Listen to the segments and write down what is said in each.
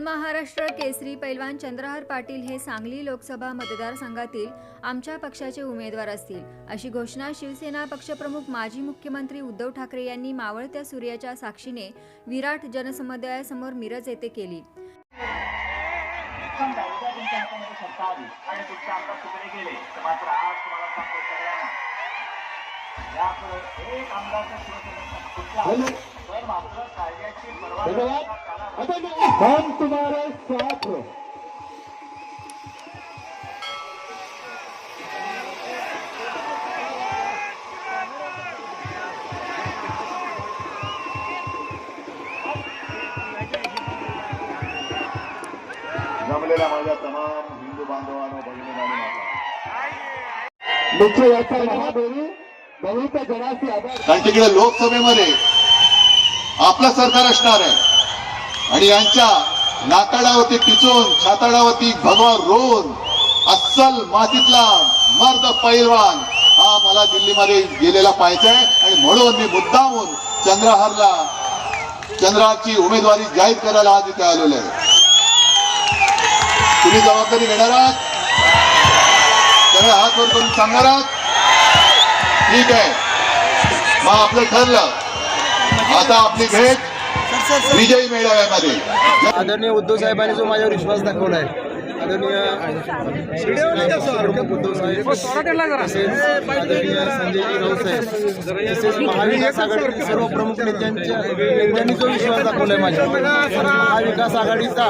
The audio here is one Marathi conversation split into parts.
महाराष्ट्र केसरी पैलवान चंद्रहार पाटील हे सांगली लोकसभा मतदारसंघातील आमच्या पक्षाचे उमेदवार असतील अशी घोषणा शिवसेना पक्षप्रमुख माजी मुख्यमंत्री उद्धव ठाकरे यांनी मावळत्या सूर्याच्या साक्षीने विराट जनसमुदायासमोर मिरज येथे केली. समजा हम तुम्हारे साथ जमलेल्या माझ्या तमाम हिंदू बांधवांनो भगिनी माता. मुख्य महादेवी कारण तिकडे लोकसभेमध्ये आपलं सरकार असणार आहे. आणि यांच्या नाताडावरती टिचून छाताडावरती भगवा रोवून अस्सल मातीतला मर्द पैलवान हा मला दिल्लीमध्ये गेलेला पाहायचा आहे. आणि म्हणून मी मुद्दामून चंद्रहारला चंद्रहारची उमेदवारी जाहीर करायला आज इथे आलेलो आहे. तुम्ही जबाबदारी घेणार आहात? सगळे हात वर करून सांगणार आहात? ठीक आहे. मग आपलं ठरलं. आता आपली भेट विजयी मेळाव्यामध्ये. आदरणीय उद्धव साहेबांनी जो माझ्यावर विश्वास दाखवला आहे आदरणीय उद्धव साहेब तसेच आदरणीय संजयजी राऊत साहेब तसेच महाविकास आघाडीतील सर्व प्रमुख नेत्यांच्या नेत्यांनी जो विश्वास दाखवला आहे माझ्यावर महाविकास आघाडीचा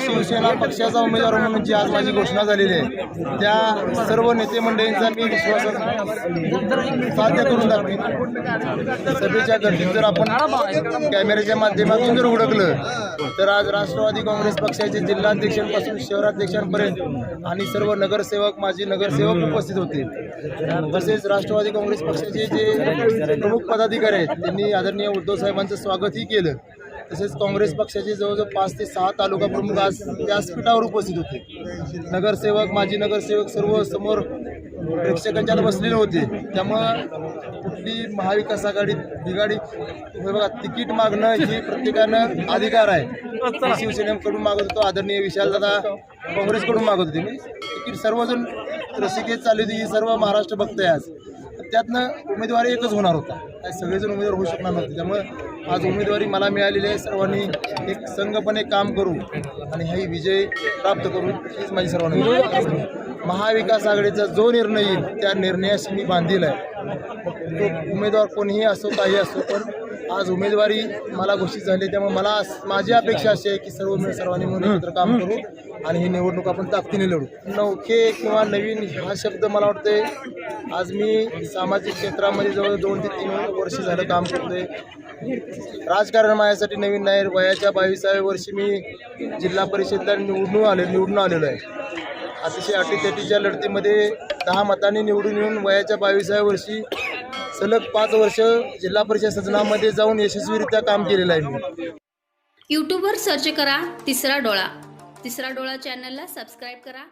शिवसेना पक्षाचा उमेदवार म्हणून जी आज माझी घोषणा झालेली आहे त्या सर्व नेते मंडळींचा मी विश्वास साध्य करून दाखवेन. सभेच्या गर्दीत जर आपण कॅमेऱ्याच्या माध्यमातून जर उडकलं तर आज राष्ट्रवादी काँग्रेस पक्षाचे जिल्हाध्यक्षांपासून शहराध्यक्षांपर्यंत आणि सर्व नगरसेवक माजी नगरसेवक उपस्थित होते. तसेच राष्ट्रवादी काँग्रेस पक्षाचे जे प्रमुख पदाधिकारी आहेत त्यांनी आदरणीय उद्धव साहेबांचं स्वागतही केलं. तसेच काँग्रेस पक्षाचे जवळजवळ पाच ते सहा तालुका प्रमुख आज व्यासपीठावर उपस्थित होते. नगरसेवक माजी नगरसेवक सर्व समोर प्रेक्षकांच्या बसलेले होते. त्यामुळं कुठली महाविकास आघाडी बिघाडी हे बघा तिकीट मागणं ही प्रत्येकानं अधिकार आहे. शिवसेनेकडून मागत होतो आदरणीय विशालदादा काँग्रेसकडून मागत होते. मी तिकीट सर्वजण रसिकेत चालली होती ही सर्व महाराष्ट्र बघतंय आज. त्यातनं उमेदवारी एकच होणार होता. सगळेजण उमेदवार होऊ शकणार नव्हते. त्यामुळं आज उमेदवारी मला मिळालेली आहे. सर्वांनी एक संघपणे काम करू आणि हा विजय प्राप्त करू हीच माझी सर्वांना महाविकास आघाडीचा जो निर्णय येईल त्या निर्णयाशी मी बांधील आहे. तो उमेदवार कोणीही असो काही असो पण आज उमेदवारी मला घोषित झाली त्यामुळे मला माझी अपेक्षा अशी आहे की सर्व सर्वांनी मिळून एकत्र काम करू आणि ही निवडणूक आपण ताकदीने लढू. नौखे किंवा नवीन हा शब्द मला वाटते आज मी सामाजिक क्षेत्रामध्ये जवळ दोन ते तीन वर्ष झालं काम करतोय. राजकारण माझ्यासाठी नवीन नाही वयाच्या बावीसाव्या वर्षी मी जिल्हा परिषदला निवडून आले निवडून आलेलो आहे. अतिशय अटीतटीच्या लढतीमध्ये दहा मतांनी निवडून येऊन वयाच्या बावीसाव्या वर्षी सलग पाच वर्ष जिल्हा परिषद सदनामध्ये जाऊन यशस्वीरित्या काम केलेलं आहे. यूट्यूबवर सर्च करा तिसरा डोळा. तिसरा डोळा चॅनलला सबस्क्राईब करा.